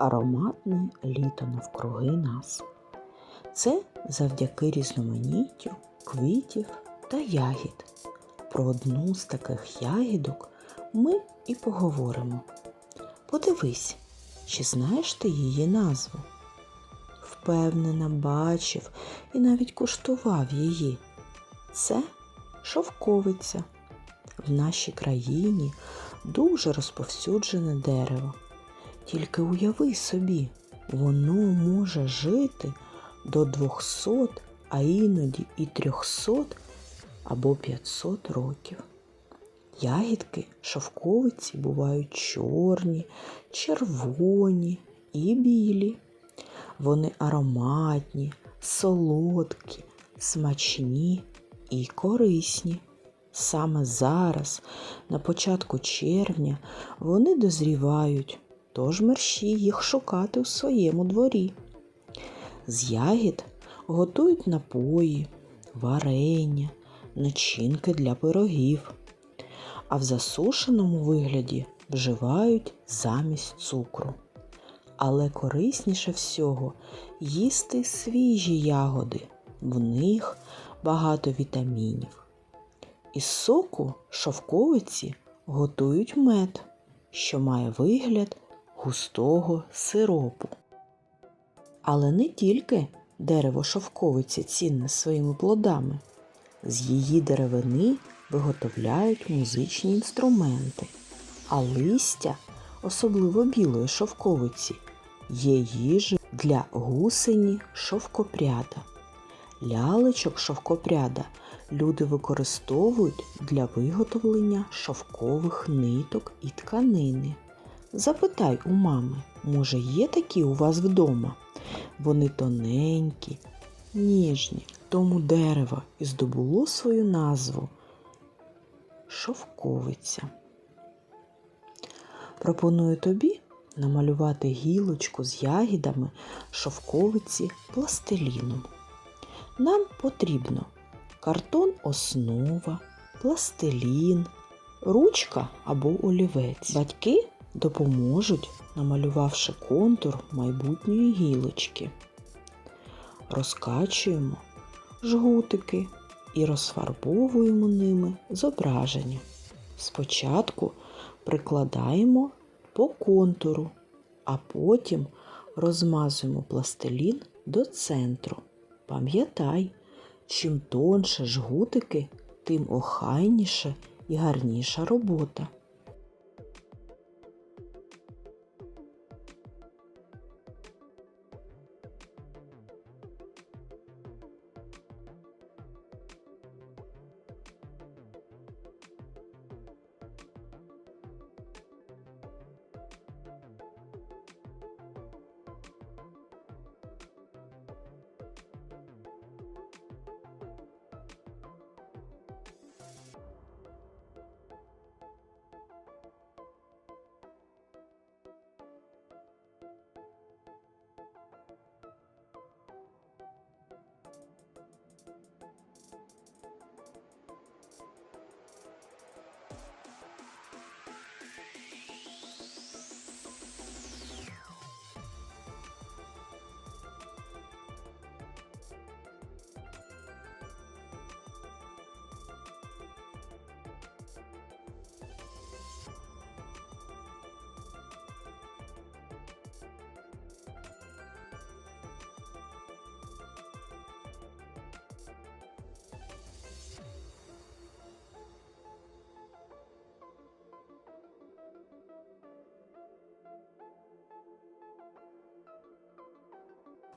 ароматне літо навкруги нас. Це завдяки різноманіттю квітів та ягід. Про одну з таких ягідок ми і поговоримо. Подивись, чи знаєш ти її назву? Впевнена, бачив і навіть куштував її. Це шовковиця. В нашій країні дуже розповсюджене дерево. Тільки уяви собі, воно може жити до 200, а іноді і 300 або 500 років. Ягідки шовковиці бувають чорні, червоні і білі. Вони ароматні, солодкі, смачні і корисні. Саме зараз, на початку червня, вони дозрівають, тож мерщі їх шукати у своєму дворі. З ягід готують напої, варення, начинки для пирогів, а в засушеному вигляді вживають замість цукру. Але корисніше всього їсти свіжі ягоди, в них багато вітамінів. Із соку шовковиці готують мед, що має вигляд густого сиропу. Але не тільки дерево шовковиці цінне своїми плодами. З її деревини виготовляють музичні інструменти, а листя, особливо білої шовковиці, є їжею для гусені шовкопряда. Лялечок шовкопряда люди використовують для виготовлення шовкових ниток і тканини. Запитай у мами, може, є такі у вас вдома? Вони тоненькі, ніжні, тому дерево і здобуло свою назву шовковиця. Пропоную тобі намалювати гілочку з ягідами шовковиці пластиліном. Нам потрібно картон основа, пластилін, ручка або олівець. Батьки допоможуть, намалювавши контур майбутньої гілочки. Розкачуємо жгутики і розфарбовуємо ними зображення. Спочатку прикладаємо по контуру, а потім розмазуємо пластилін до центру. Пам'ятай, чим тонше жгутики, тим охайніше і гарніша робота.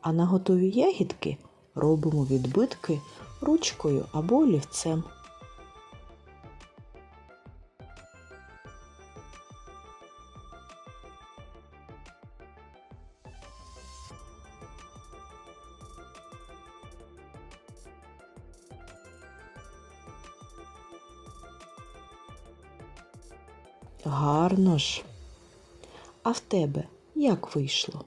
А на готові ягідки робимо відбитки ручкою або олівцем. Гарно ж. А в тебе як вийшло?